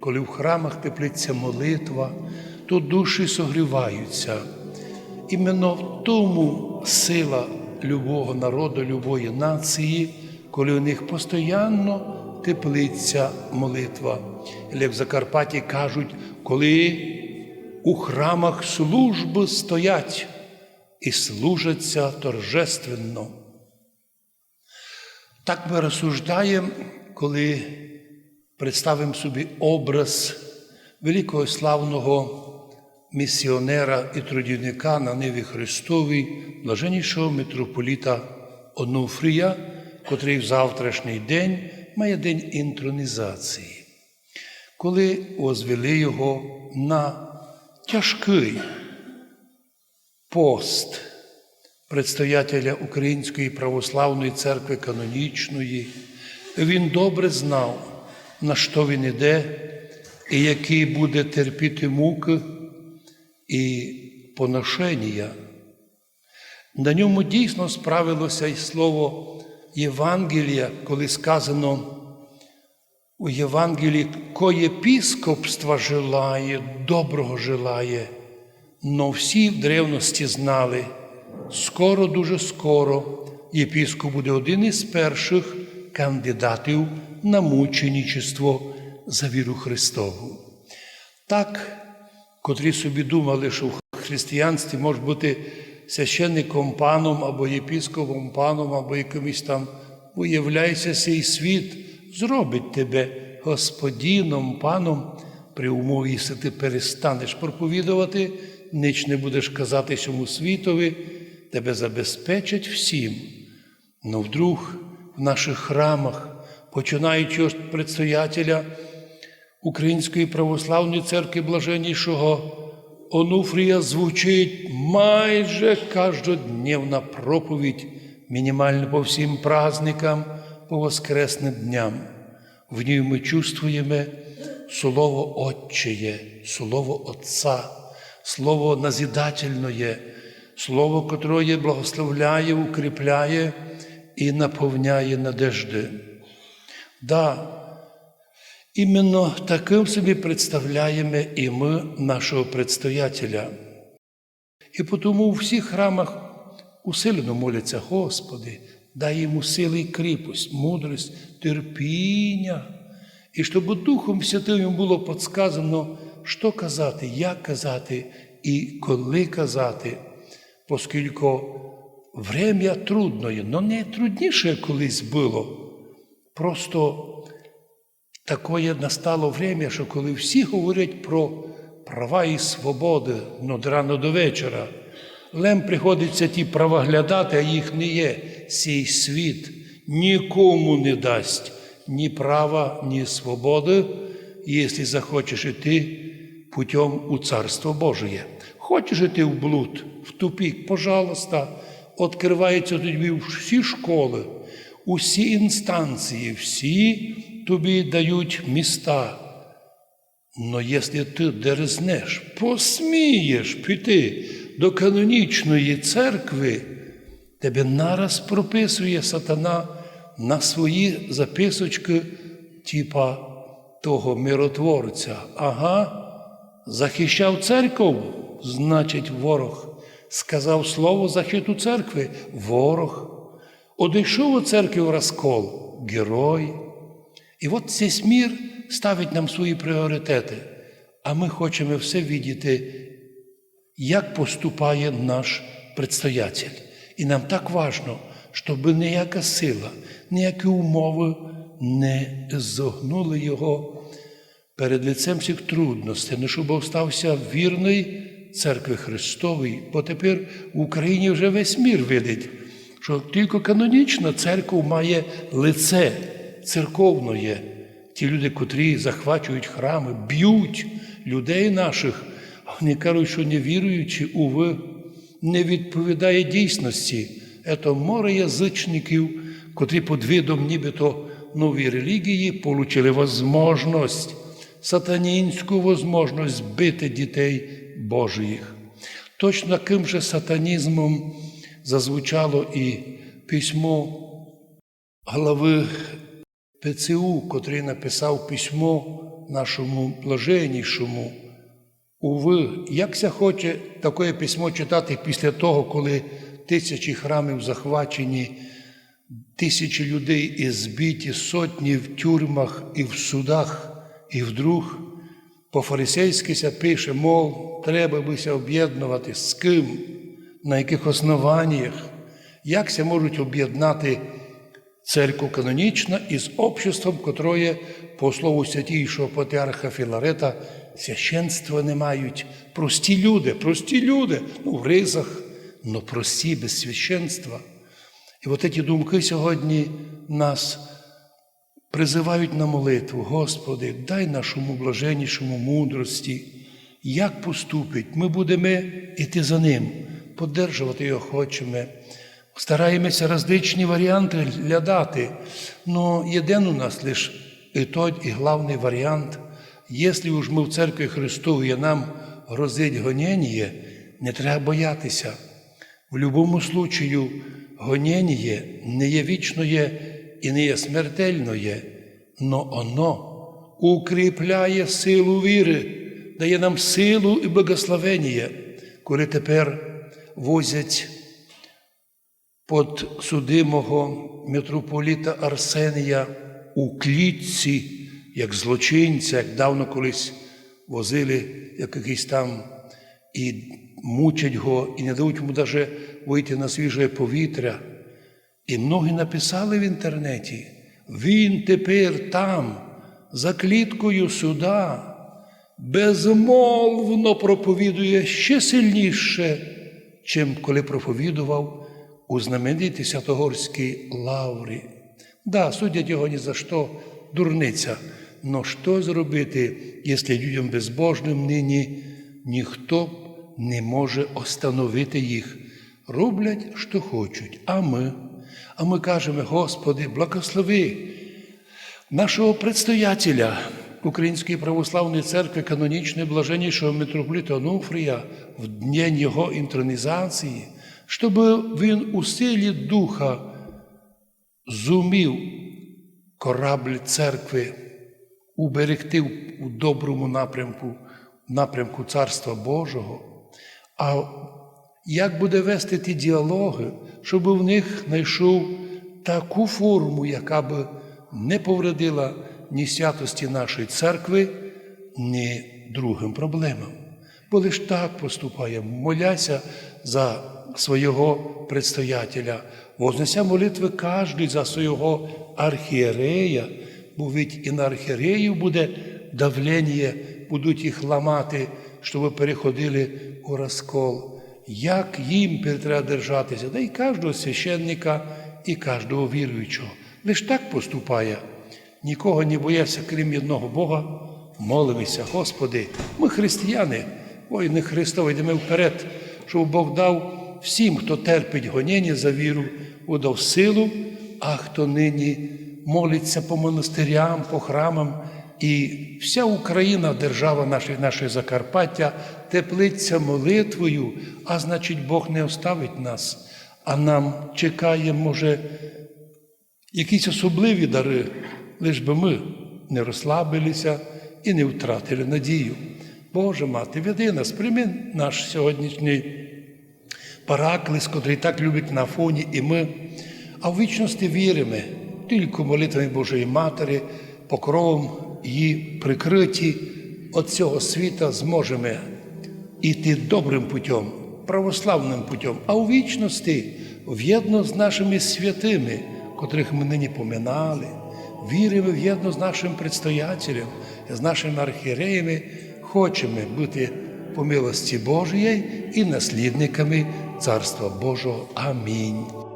коли в храмах теплиться молитва, то душі согріваються. Іменно в тому сила любого народу, любої нації, коли у них постійно теплиться молитва. Як в Закарпатті кажуть, коли у храмах служби стоять і служаться торжественно. Так ми розсуждаємо, коли представимо собі образ великого славного місіонера і трудівника на Ниві Христовій, блаженнішого митрополіта Онуфрія, котрий в завтрашній день має день інтронізації, коли озвели його на тяжкий пост предстоятеля Української православної церкви канонічної, він добре знав, на що він іде, і які буде терпіти муки і поношення. На ньому дійсно справилося й слово Євангелія, коли сказано у Євангелії, ко єпіскопства желає, доброго желає, но всі в древності знали, скоро, дуже скоро, єпіскоп буде один із перших кандидатів на мученичество за віру Христову. Так, котрі собі думали, що в християнстві може бути священником паном або єпіскопом паном, або якимось там уявляйся цей світ, зробить тебе господіном, паном, при умові, якщо ти перестанеш проповідувати, ніч не будеш казати цьому світові, тебе забезпечать всім. Но вдруг в наших храмах, починаючи від предстоятеля Української православної церкви Блаженнішого Онуфрія звучить майже каждодневна проповідь, мінімально по всім праздникам, по воскресним дням. В ній ми чувствуємо слово Отчеє, слово Отця, слово назидательне, слово, котре благословляє, укріпляє і наповняє надежди. Да, Іменно таким собі представляємо і ми нашого предстоятеля. І тому у всіх храмах усилено моляться, Господи, дай йому сили і кріпость, мудрость, терпіння, і щоб Духом Святим було подсказано, що казати, як казати і коли казати, оскільки время трудное, но не трудніше колись було. Просто Такое настало время, що коли всі говорять про права і свободи ну, рано до вечора, лем приходиться ті права глядати, а їх не є. Сій світ нікому не дасть ні права, ні свободи, якщо захочеш іти путем у Царство Божие. Хочеш іти в блуд, в тупік, пожалуйста, відкриваються тобі всі школи, усі інстанції, всі тобі дають міста. Но якщо ти дерзнеш, посмієш піти до канонічної церкви, тебе нараз прописує сатана на свої записочки, типа того миротворця. Ага, захищав церкву, значить, ворог. Сказав слово захиту церкви ворог. Одійшов у церкві в розкол герой. І от цей мір ставить нам свої пріоритети, а ми хочемо все видіти, як поступає наш предстоятель. І нам так важно, щоб ніяка сила, ніякі умови не зогнули його перед лицем всіх трудностей, не щоб остався вірний церкви Христовій, бо тепер в Україні вже весь мір видить, що тільки канонічна церква має лице церковної. Ті люди, котрі захвачують храми, б'ють людей наших, а вони кажуть, що не віруючи, уви, не відповідає дійсності. Це море язичників, котрі під видом нібито нової релігії отримали можливість, сатанінську можливість бити дітей Божих. Точно таким же сатанізмом зазвучало і письмо глави ПЦУ, котрий написав письмо нашому блаженнішому. Уви, якся хоче таке письмо читати після того, коли тисячі храмів захвачені, тисячі людей і збиті, сотні в тюрмах і в судах, і вдруг по-фарисейськи пише, мов, треба бися об'єднувати з ким, на яких основаннях, як ся можуть об'єднати церкву канонічна із обществом, котроє, по слову святійшого патріарха Філарета, священства не мають. Прості люди, прості люди, ну в ризах, но прості без священства. І от ці думки сьогодні нас призивають на молитву, Господи, дай нашому блаженнішому мудрості, як поступить, ми будемо йти за ним, поддержувати його хочемо. Стараємося различні варіанти глядати, но єдин у нас лише і той, і головний варіант. Якщо уж ми в церкві Христові нам грозить гонення, не треба боятися. В будь-якому случаю гонення не є вічноє і не є смертельноє, но оно укріпляє силу віри, дає нам силу і благословення, коли тепер возять под судимого митрополіта Арсенія у клітці, як злочинця, як давно колись возили як якийсь там і мучать його, і не дають йому навіть вийти на свіже повітря. І многі написали в інтернеті, він тепер там, за кліткою суда, безмолвно проповідує ще сильніше, чим коли проповідував у знаменитій Святогорській лаврі. Да, судять його ні за що, дурниця. Но що зробити, якщо людям безбожним нині ніхто не може остановити їх? Роблять, що хочуть, а ми. А ми кажемо, Господи, благослови нашого предстоятеля Української православної церкви канонічної блаженнішого митрополита Онуфрія в день його інтронізації, щоб він у силі духа зумів корабль церкви уберегти у доброму напрямку, напрямку Царства Божого. А як буде вести ті діалоги, щоб в них знайшов таку форму, яка б не повредила ні святості нашої церкви, ні другим проблемам. Бо лиш так поступає, моляся за свого предстоятеля, вознеся молитви кожен за свого архієрея, бо ведь і на архієреїв буде давлення, будуть їх ламати, щоб переходили у розкол. Як їм треба держатися, да і кожного священника, і кожного віруючого. Лиш так поступає. Нікого не боявся, крім одного Бога, молимося, Господи, ми християни, воїни Христові, йдемо вперед, щоб Бог дав всім, хто терпить гонення за віру, удав силу, а хто нині молиться по монастирям, по храмам. І вся Україна, держава наша, наше Закарпаття, теплиться молитвою, а значить, Бог не оставить нас, а нам чекає, може, якісь особливі дари, лиш би ми не розслабилися і не втратили надію. Боже мати, веди нас, прийми наш сьогоднішній параклис, котрий так любить на фоні, і ми, а в вічності віримо, тільки молитвами Божої Матері, покровом її прикриті від цього світа зможемо йти добрим путем, православним путем, а у вічності в'єдно з нашими святими, котрих ми нині поминали, віримо єдно з нашим предстоятелем, з нашими архіреями, хочемо бути по милості Божої і наслідниками Царства Божого. Амінь.